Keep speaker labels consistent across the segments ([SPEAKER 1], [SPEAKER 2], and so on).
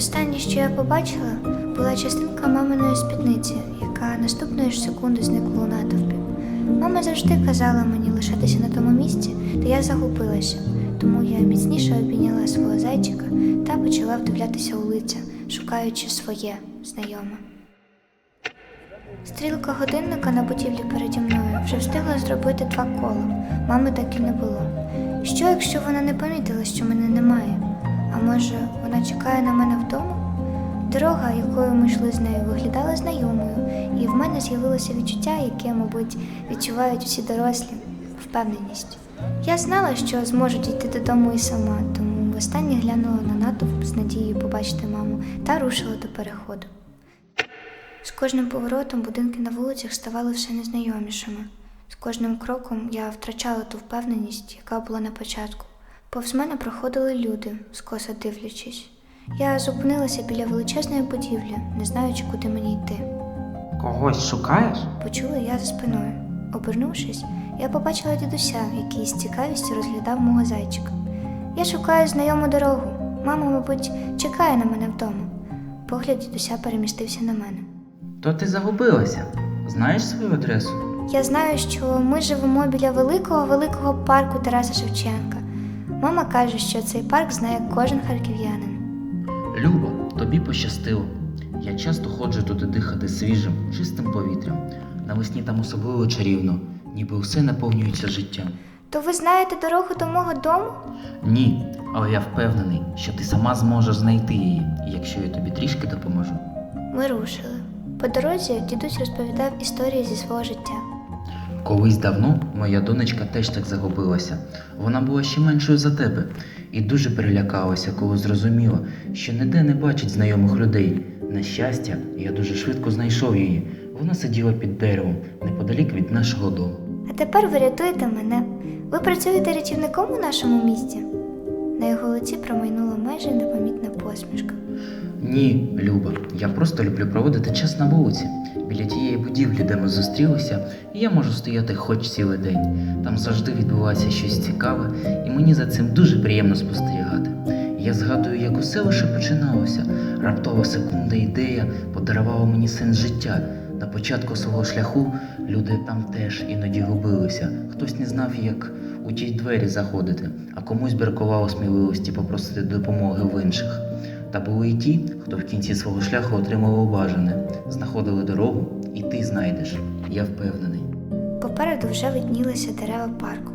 [SPEAKER 1] Останнє, що я побачила, була частинка маминої спідниці, яка наступної ж секунди зникла у натовпі. Мама завжди казала мені лишатися на тому місці, де я загубилася, тому я міцніше обійняла свого зайчика та почала вдивлятися у лиця, шукаючи своє знайоме. Стрілка годинника на будівлі переді мною вже встигла зробити два кола. Мами так і не було. Що, якщо вона не помітила, що мене немає? А може, вона чекає на мене вдома? Дорога, якою ми йшли з нею, виглядала знайомою, і в мене з'явилося відчуття, яке, мабуть, відчувають всі дорослі впевненість. Я знала, що зможу дійти додому і сама, тому востаннє глянула на натовп з надією побачити маму та рушила до переходу. З кожним поворотом будинки на вулицях ставали все незнайомішими. З кожним кроком я втрачала ту впевненість, яка була на початку. Повз мене проходили люди, скоса дивлячись. Я зупинилася біля величезної будівлі, не знаючи, куди мені йти.
[SPEAKER 2] Когось шукаєш?
[SPEAKER 1] Почула я за спиною. Обернувшись, я побачила дідуся, який з цікавістю розглядав мого зайчика. Я шукаю знайому дорогу. Мама, мабуть, чекає на мене вдома. Погляд дідуся перемістився на мене.
[SPEAKER 2] То ти загубилася. Знаєш свою адресу?
[SPEAKER 1] Я знаю, що ми живемо біля великого великого парку Тараса Шевченка. Мама каже, що цей парк знає кожен харків'янин.
[SPEAKER 2] Люба, тобі пощастило. Я часто ходжу туди дихати свіжим, чистим повітрям. Навесні там особливо чарівно, ніби усе наповнюється життям.
[SPEAKER 1] То ви знаєте дорогу до мого дому?
[SPEAKER 2] Ні, але я впевнений, що ти сама зможеш знайти її, якщо я тобі трішки допоможу.
[SPEAKER 1] Ми рушили. По дорозі дідусь розповідав історії зі свого життя.
[SPEAKER 2] Колись давно моя донечка теж так загубилася. Вона була ще меншою за тебе і дуже перелякалася, коли зрозуміла, що ніде не бачить знайомих людей. На щастя, я дуже швидко знайшов її. Вона сиділа під деревом неподалік від нашого дому.
[SPEAKER 1] А тепер ви рятуєте мене. Ви працюєте рятівником у нашому місті? На його лиці промайнула майже непомітна посмішка.
[SPEAKER 2] Ні, Люба, я просто люблю проводити час на вулиці, біля тієї будівлі, де ми зустрілися, я можу стояти хоч цілий день. Там завжди відбувається щось цікаве, і мені за цим дуже приємно спостерігати. Я згадую, як усе лише починалося. Раптова секунда ідея подарувала мені сенс життя. На початку свого шляху люди там теж іноді губилися. Хтось не знав, як у ті двері заходити, а комусь бракувало сміливості попросити допомоги в інших. Та були й ті, хто в кінці свого шляху отримував бажане, знаходили дорогу, і ти знайдеш. Я впевнений.
[SPEAKER 1] Попереду вже виднілися дерева парку.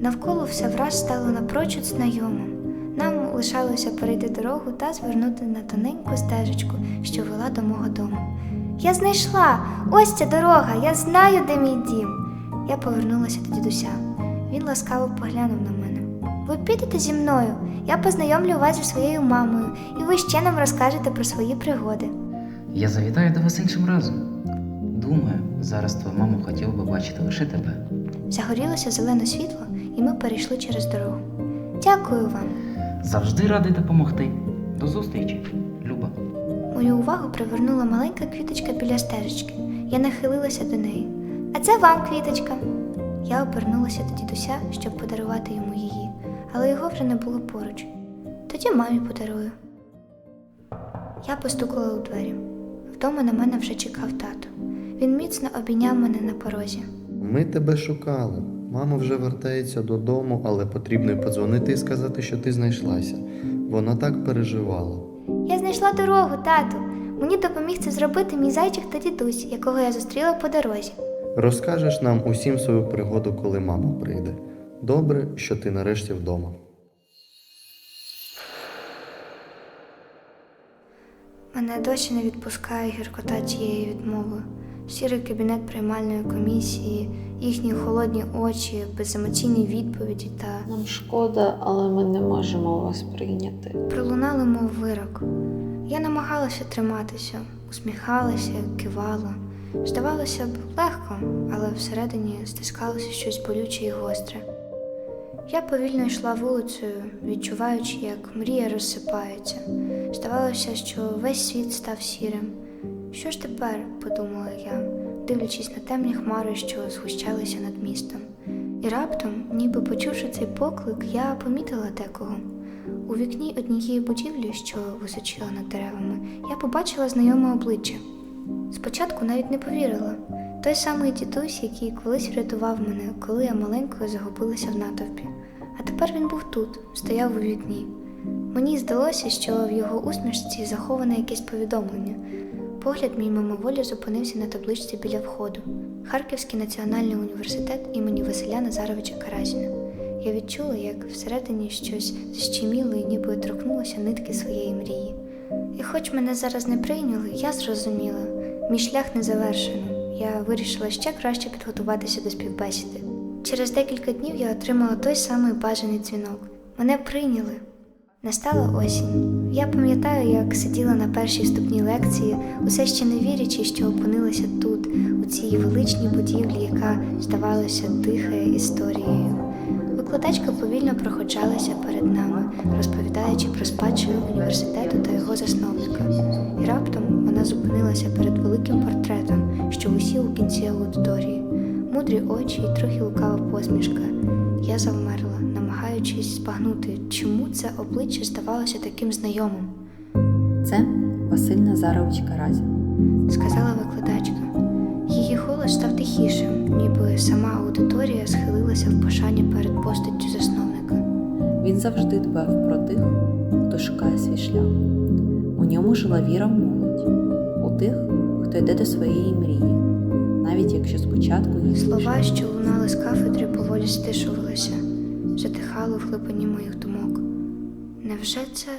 [SPEAKER 1] Навколо все враз стало напрочуд знайомим. Нам лишалося перейти дорогу та звернути на тоненьку стежечку, що вела до мого дому. Я знайшла! Ось ця дорога! Я знаю, де мій дім. Я повернулася до дідуся. Він ласкаво поглянув на мене. Ви підете зі мною? Я познайомлю вас зі своєю мамою, і ви ще нам розкажете про свої пригоди.
[SPEAKER 2] Я завітаю до вас іншим разом. Думаю, зараз твоя мама хотіла би бачити лише тебе.
[SPEAKER 1] Загорілося зелене світло, і ми перейшли через дорогу. Дякую вам.
[SPEAKER 2] Завжди радий допомогти. До зустрічі, Люба.
[SPEAKER 1] Мою увагу привернула маленька квіточка біля стежечки. Я нахилилася до неї. А це вам квіточка. Я обернулася до дідуся, щоб подарувати йому її, але його вже не було поруч. Тоді мамі подарую. Я постукала у двері. Вдома на мене вже чекав тато. Він міцно обійняв мене на порозі.
[SPEAKER 3] Ми тебе шукали. Мама вже вертається додому, але потрібно й подзвонити і сказати, що ти знайшлася. Вона так переживала.
[SPEAKER 1] Я знайшла дорогу, тату. Мені допоміг це зробити мій зайчик та дідусь, якого я зустріла по дорозі.
[SPEAKER 3] Розкажеш нам усім свою пригоду, коли мама прийде. Добре, що ти нарешті вдома.
[SPEAKER 1] Мене досі не відпускає гіркота цієї відмови. Сірий кабінет приймальної комісії, їхні холодні очі, беземоційні відповіді та
[SPEAKER 4] Нам шкода, але ми не можемо вас прийняти.
[SPEAKER 1] пролунали, мов вирок. Я намагалася триматися, усміхалася, кивала. Здавалося б, легко, але всередині стискалося щось болюче і гостре. Я повільно йшла вулицею, відчуваючи, як мрія розсипається. Здавалося, що весь світ став сірим. Що ж тепер, подумала я, дивлячись на темні хмари, що згущалися над містом. І раптом, ніби почувши цей поклик, я помітила декого. У вікні однієї будівлі, що височила над деревами, я побачила знайоме обличчя. Спочатку навіть не повірила. Той самий дідусь, який колись врятував мене, коли я маленькою загубилася в натовпі. А тепер він був тут, стояв у вікні. Мені здалося, що в його усмішці заховане якесь повідомлення. Погляд мій мимоволі зупинився на табличці біля входу. Харківський національний університет імені Василя Назаровича Каразіна. Я відчула, як всередині щось защеміло і ніби торкнулося нитки своєї мрії. І хоч мене зараз не прийняли, я зрозуміла, мій шлях не завершено. Я вирішила ще краще підготуватися до співбесіди. Через декілька днів я отримала той самий бажаний дзвінок. Мене прийняли. Настала осінь. Я пам'ятаю, як сиділа на першій вступній лекції, усе ще не вірячи, що опинилася тут, у цій величній будівлі, яка, здавалося, дихає історією. Викладачка повільно проходжалася перед нами, розповідаючи про спадщину університету та його засновника. І раптом вона зупинилася перед великим портретом, що висів у кінці аудиторії. Мудрі очі і трохи лукава посмішка. Я завмерла, намагаючись збагнути, чому це обличчя здавалося таким знайомим,
[SPEAKER 5] Це Василь Назарович Каразін.
[SPEAKER 1] сказала викладачка. Її голос став тихішим, ніби сама аудиторія схилилася в пошані постаттю засновника.
[SPEAKER 5] Він завжди дбав про тих, хто шукає свій шлях. У ньому жила віра в молодь, у тих, хто йде до своєї мрії, навіть якщо спочатку їх
[SPEAKER 1] Слова, що лунали з кафедри, поволі стишувалися, затихали в глибині моїх думок. Невже це